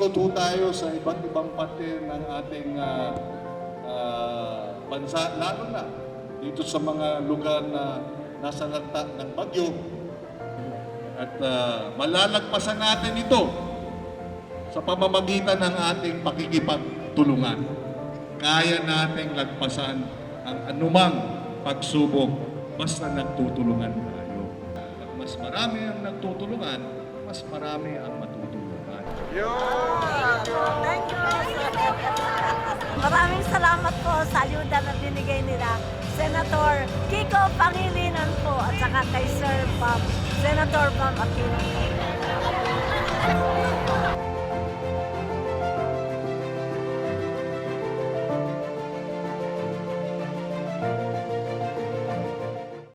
Umikot ho tayo sa iba't ibang parte ng ating ah, ah, bansa, lalo na dito sa mga lugar na nasa lanta ng bagyo. At ah, malalagpasan natin ito sa pamamagitan ng ating pakikipagtulungan. Kaya nating lagpasan ang anumang pagsubok basta nagtutulungan tayo. Pag mas marami ang nagtutulungan, mas marami ang matutulungan. Thank Maraming salamat po sa ayuda na binigay nila. Senator Kiko Pangilinan po at saka kay Sir Bob, Senator Bob Aquino.